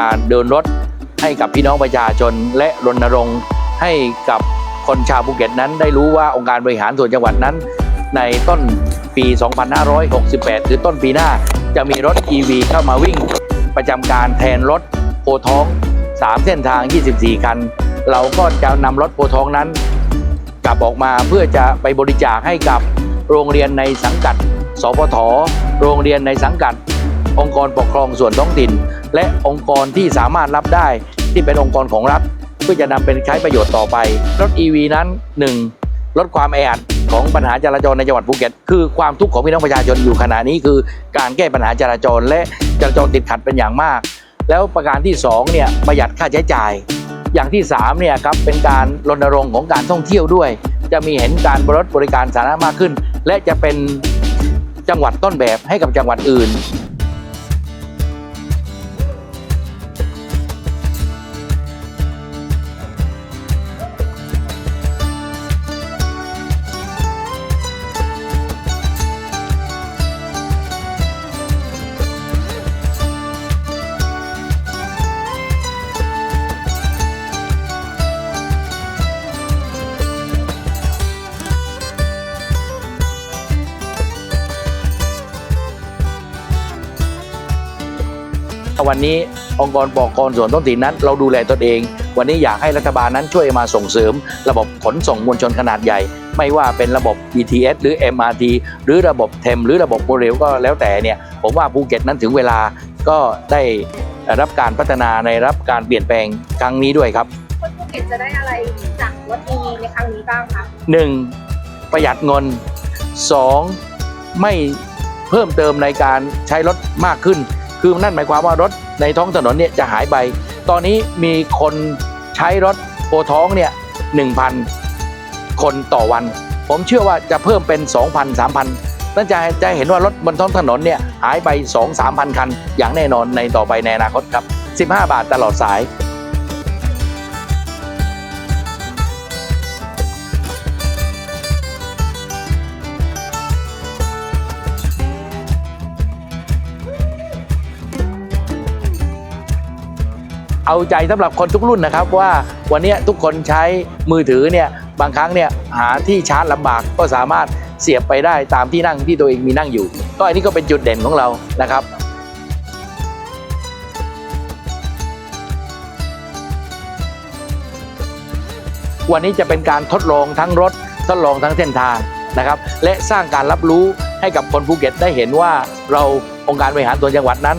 การเดินรถให้กับพี่น้องประชาชน และรณรงค์ให้กับคนชาวภูเก็ตนั้น ได้รู้ว่าองค์การบริหารส่วนจังหวัดนั้น ในต้นปี 2568 หรือต้นปีหน้าจะมีรถ EV เข้ามาวิ่ง ประจำการแทนรถโพท้อง 3 เส้นทาง 24 คัน เราก็จะนำรถโพท้องนั้น กลับออกมาเพื่อจะไปบริจาคให้กับโรงเรียนในสังกัด สพท โรงเรียนในสังกัด องค์กรปกครองส่วนท้องถิ่น และองค์กรที่สามารถรับได้ที่เป็นองค์กรของรัฐ เพื่อจะนำเป็นใช้ประโยชน์ต่อไป รถ EV นั้น 1. ลดความแออัดของปัญหาจราจรในจังหวัดภูเก็ต คือความทุกข์ของพี่น้องประชาชนอยู่ขณะนี้คือการแก้ปัญหาจราจรและจราจรติดขัดเป็นอย่างมาก แล้วประการที่2เนี่ยประหยัดค่าใช้จ่าย อย่างที่3เนี่ยครับเป็นการรณรงค์ของการท่องเที่ยวด้วย จะมีเห็นการรถบริการสาธารณะมากขึ้น และจะเป็นจังหวัดต้นแบบให้กับจังหวัดอื่น วันนี้องค์กรปกครองส่วนท้องถิ่นนั้น เราดูแลตนเอง วันนี้อยากให้รัฐบาลนั้นช่วยมาส่งเสริม ระบบขนส่งมวลชนขนาดใหญ่ ไม่ว่าเป็นระบบ BTS หรือ MRT หรือระบบเทมหรือระบบโมเรลก็แล้วแต่เนี่ยผมว่าภูเก็ตนั้นถึงเวลาก็ได้รับการพัฒนาในรับการเปลี่ยนแปลงครั้งนี้ด้วยครับคนภูเก็ตจะได้อะไรจากรถ EV ในครั้งนี้บ้างคะ 1. ประหยัดเงิน 2. ไม่เพิ่มเติมในการใช้รถมากขึ้น คือนั่นหมายความว่ารถในท้องถนนเนี่ยจะหายไป ตอนนี้มีคนใช้รถโอท้องเนี่ยหนึ่งพันคนต่อวัน ผมเชื่อว่าจะเพิ่มเป็น 2,000 3,000นั่นจะจะเห็นว่ารถบนท้องถนนเนี่ยหายไป 2-3,000 คัน อย่างแน่นอนในต่อไปในอนาคตครับ 15 บาทตลอดสาย เอาใจสำหรับคนทุกรุ่นนะครับว่าวันนี้ทุกคนใช้มือถือเนี่ยบางครั้งเนี่ยหาที่ชาร์จลำบากก็สามารถเสียบไปได้ตามที่นั่งที่ตัวเองมีนั่งอยู่ ก็อันนี้ก็เป็นจุดเด่นของเรานะครับวันนี้จะเป็นการทดลองทั้งรถทดลองทั้งเส้นทางนะครับ และสร้างการรับรู้ให้กับคนภูเก็ตได้เห็นว่าเราองค์การบริหารส่วนจังหวัดนั้น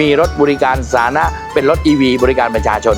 มีรถบริการสาธารณะเป็นรถ EV บริการประชาชน